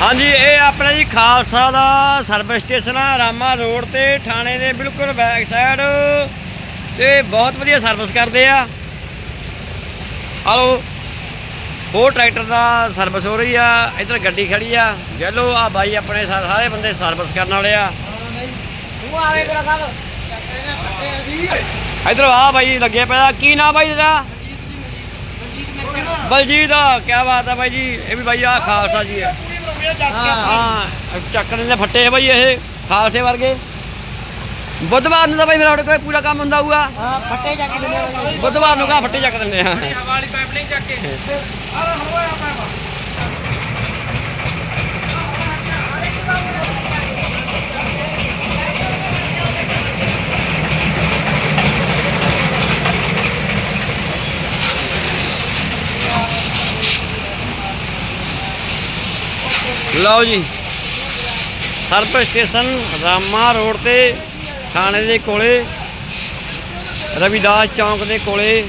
ਹਾਂਜੀ ਇਹ ਆਪਣਾ ਜੀ ਖਾਲਸਾ ਦਾ ਸਰਵਿਸ ਸਟੇਸ਼ਨ ਆ ਰਾਮਾ ਰੋਡ ਤੇ ਥਾਣੇ ਦੇ ਬਿਲਕੁਲ ਬੈਕ ਸਾਈਡ ਤੇ ਬਹੁਤ ਵਧੀਆ ਸਰਵਿਸ ਕਰਦੇ ਆ। ਹਲੋ ਹੋਰ ਟਰੈਕਟਰ ਦਾ ਸਰਵਿਸ ਹੋ ਰਹੀ ਆ ਇੱਧਰ ਗੱਡੀ ਖੜੀ ਆ। ਜੈਲੋ ਆ ਬਾਈ ਆਪਣੇ ਸਾਰੇ ਬੰਦੇ ਸਰਵਿਸ ਕਰਨ ਵਾਲੇ ਆ। ਇੱਧਰ ਆ ਬਾਈ ਲੱਗੇ ਪਿਆ ਕੀ ਨਾਮ ਬਾਈ ਤੇਰਾ? ਬਲਜੀਤ ਆ ਕੀ ਬਾਤ ਆ ਬਾਈ ਜੀ ਇਹ ਵੀ ਬਾਈ ਆ ਖਾਲਸਾ ਜੀ ਆ। ਹਾਂ ਚੱਕਣ ਦੇ ਫੱਟੇ ਆ ਬਾਈ ਇਹ ਖਾਲਸੇ ਵਰਗੇ। ਬੁੱਧਵਾਰ ਨੂੰ ਤਾਂ ਬਾਈ ਮੇਰਾ ਤੁਹਾਡੇ ਕੋਲ ਪੂਰਾ ਕੰਮ ਹੁੰਦਾ ਹੋਊਗਾ। ਹਾਂ ਫੱਟੇ ਚੱਕ ਦਿੰਦੇ ਆ ਬੁੱਧਵਾਰ ਨੂੰ ਕਾ ਫੱਟੇ ਚੱਕ ਦਿੰਦੇ ਆ? ਵਾਲੀ ਪਾਈਪ ਨਹੀਂ ਚੱਕ ਕੇ। ਅਰੇ ਹੋਇਆ ਲਓ ਜੀ। ਸਰਪ ਸਟੇਸ਼ਨ ਰਾਮਾ ਰੋਡ ਤੇ ਥਾਣੇ ਦੇ ਕੋਲੇ ਰਵਿਦਾਸ ਚੌਂਕ ਦੇ ਕੋਲੇ।